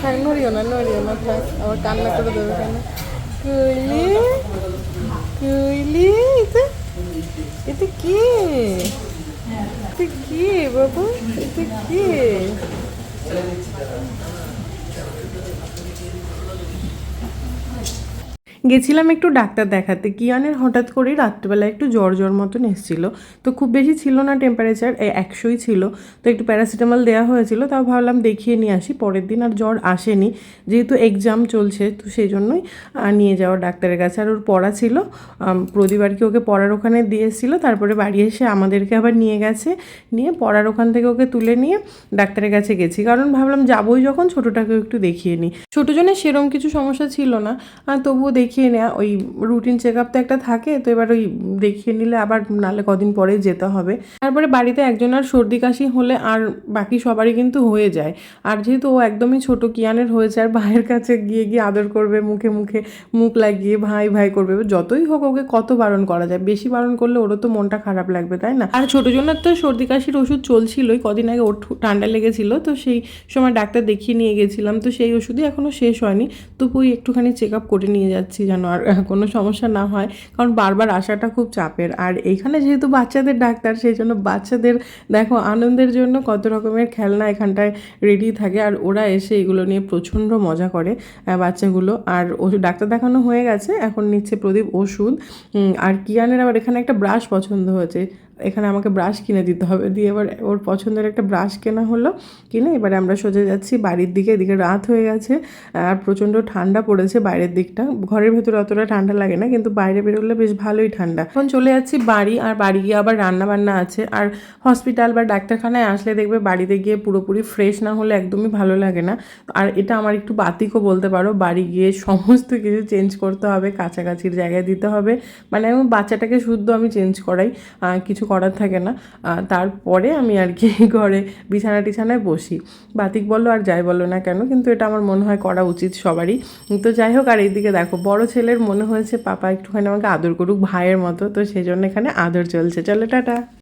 থাক নড়িও না নড়িও না, থাক, আবার কান্না করে দেবে কেন? কুইলি কুইলি এটা এটা কি? এটা কি বাবু? এটা কি? গেছিলাম একটু ডাক্তার দেখাতে। কিয়ানের হঠাৎ করেই রাত্রিবেলা একটু জ্বর জ্বর মতন এসেছিল। তো খুব বেশি ছিল না টেম্পারেচার একশোই ছিল। তো একটু প্যারাসিটামল দেওয়া হয়েছিল তাও ভাবলাম দেখিয়ে নিয়ে আসি। পরের দিন আর জ্বর আসেনি। যেহেতু এক্সাম চলছে তো সেই জন্যই নিয়ে যাওয়া ডাক্তারের কাছে। আর ওর পড়া ছিল আম, প্রদীপ আর কি ওকে পড়ার ওখানে দিয়েছিল। তারপরে বাড়ি এসে আমাদেরকে আবার নিয়ে গেছে। নিয়ে পড়ার ওখান থেকে ওকে তুলে নিয়ে ডাক্তারের কাছে গেছি। কারণ ভাবলাম যাবোই যখন ছোটোটাকে একটু দেখিয়ে নিই। ছোটো জনের সেরম কিছু সমস্যা ছিল না। তবুও দেখিয়ে নেওয়া ওই রুটিন চেক আপ তো একটা থাকে, তো এবার ওই দেখিয়ে নিলে আবার নালে কদিন পরে যেতে হবে। তারপরে বাড়িতে একজন আর সর্দি কাশি হলে আর বাকি সবারই কিন্তু হয়ে যায়। আর যেহেতু ও একদমই ছোট কিয়ানের হয়েছে, আর ভাইয়ের কাছে গিয়ে গিয়ে আদর করবে, মুখে মুখে মুখ লাগিয়ে ভাই ভাই করবে, যতই হোক ওকে কত বারণ করা যায়। বেশি বারণ করলে ওরও তো মনটা খারাপ লাগবে, তাই না? আর ছোটো জনের তো সর্দি কাশির ওষুধ চলছিলই, কদিন আগে ওর ঠান্ডা লেগেছিল, তো সেই সময় ডাক্তার দেখিয়ে নিয়ে গেছিলাম, তো সেই ওষুধই এখনও শেষ হয়নি। তবুই একটুখানি চেক আপ করে নিয়ে যাচ্ছি। যেন আর কোনো সমস্যা না হয়। কারণ বারবার আসাটা খুব চাপের। আর এখানে যেহেতু বাচ্চাদের ডাক্তার, সেই জন্য বাচ্চাদের, দেখো, আনন্দের জন্য কত রকমের খেলনা এখানটায় রেডি থাকে। আর ওরা এসে এগুলো নিয়ে প্রচণ্ড মজা করে বাচ্চাগুলো। আর ওষুধ ডাক্তার দেখানো হয়ে গেছে। এখন নিচ্ছে প্রদীপ ওষুধ। আর কিয়ানের আবার এখানে একটা ব্রাশ পছন্দ হয়েছে। এখানে আমাকে ব্রাশ কিনে দিতে হবে। দিয়ে এবার ওর পছন্দের একটা ব্রাশ কেনা হলো, কিনে এবারে আমরা সোজা যাচ্ছি বাড়ির দিকে। এদিকে রাত হয়ে গেছে, আর প্রচণ্ড ঠান্ডা পড়েছে বাইরের দিকটা। ঘরের ভেতরে অতটা ঠান্ডা লাগে না, কিন্তু বাইরে বেরোলে বেশ ভালোই ঠান্ডা। এখন চলে যাচ্ছি বাড়ি, আর বাড়ি গিয়ে আবার রান্না বান্না আছে। আর হসপিটাল বা ডাক্তারখানায় আসলে দেখবে বাড়িতে গিয়ে পুরোপুরি ফ্রেশ না হলে একদমই ভালো লাগে না। আর এটা আমার একটু বাতিকও বলতে পারো, বাড়ি গিয়ে সমস্ত কিছু চেঞ্জ করতে হবে, কাছাকাছির জায়গায় দিতে হবে। মানে আমি বাচ্চাটাকে শুদ্ধ আমি চেঞ্জ করাই। কিছু করার থাকে না। তারপরে আমি আর কি ঘরে বিছানা টিছানায় বসি। বাতিক বলো আর যাই বলো না কেন? কিন্তু এটা আমার মনে হয় করা উচিত সবারই। তো যাই হোক, আর এইদিকে দেখো, বড় ছেলের মনে হয়েছে, পাপা একটুখানি আমাকে আদর করুক ভাইয়ের মতো। তো সেই জন্য এখানে আদর চলছে। চলো, টাটা।